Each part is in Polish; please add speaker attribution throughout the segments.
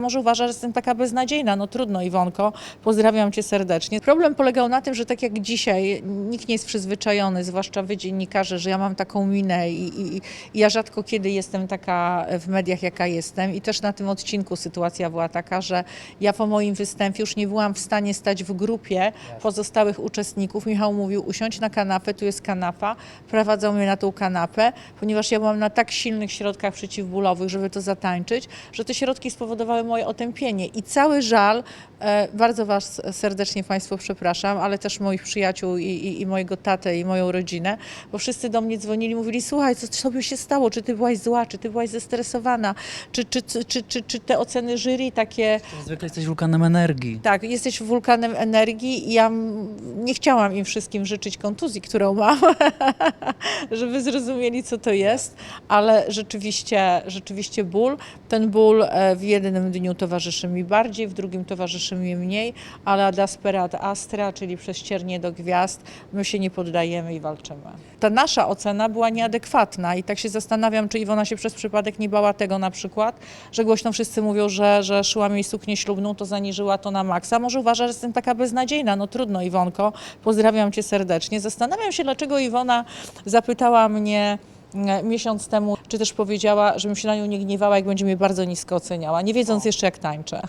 Speaker 1: Może uważa, że jestem taka beznadziejna. No trudno, Iwonko, pozdrawiam cię serdecznie. Problem polegał na tym, że tak jak dzisiaj, nikt nie jest przyzwyczajony, zwłaszcza wy dziennikarze, że ja mam taką minę i, i, i ja rzadko kiedy jestem taka w mediach, jaka jestem. I też na tym odcinku sytuacja była taka, że ja po moim występie już nie byłam w stanie stać w grupie pozostałych uczestników. Michał mówił, usiądź na kanapę, tu jest kanapa, prowadzą mnie na tą kanapę, ponieważ ja byłam na tak silnych środkach przeciwbólowych, żeby to zatańczyć, że te środki spowodowały moje otępienie i cały żal, e, bardzo Was serdecznie Państwo przepraszam, ale też moich przyjaciół i, i, i mojego tatę i moją rodzinę, bo wszyscy do mnie dzwonili, mówili, słuchaj, co sobie się stało, czy Ty byłaś zła, czy Ty byłaś zestresowana, czy, czy, czy, czy, czy, czy te oceny jury takie
Speaker 2: Zwykle jesteś wulkanem energii.
Speaker 1: tak, jesteś wulkanem energii i ja nie chciałam im wszystkim życzyć kontuzji, którą mam, żeby zrozumieli, co to jest, ale rzeczywiście, rzeczywiście ból. Ten ból e, w jednym dniu towarzyszy mi bardziej, w drugim towarzyszy mi mniej, ale ad aspera ad astra, czyli przez ciernie do gwiazd, my się nie poddajemy i walczymy. Ta nasza ocena była nieadekwatna i tak się zastanawiam, czy Iwona się przez przypadek nie bała tego na przykład, że głośno wszyscy mówią, że, że szyłam jej suknię ślubną, to zaniżyła to na maksa. Może uważa, że jestem taka beznadziejna. No trudno, Iwonko, pozdrawiam cię serdecznie. Zastanawiam się, dlaczego Iwona zapytała mnie miesiąc temu, czy też powiedziała, żebym się na nią nie gniewała, jak będzie mnie bardzo nisko oceniała, nie wiedząc jeszcze jak tańczę.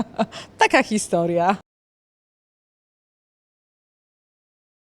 Speaker 1: Taka historia.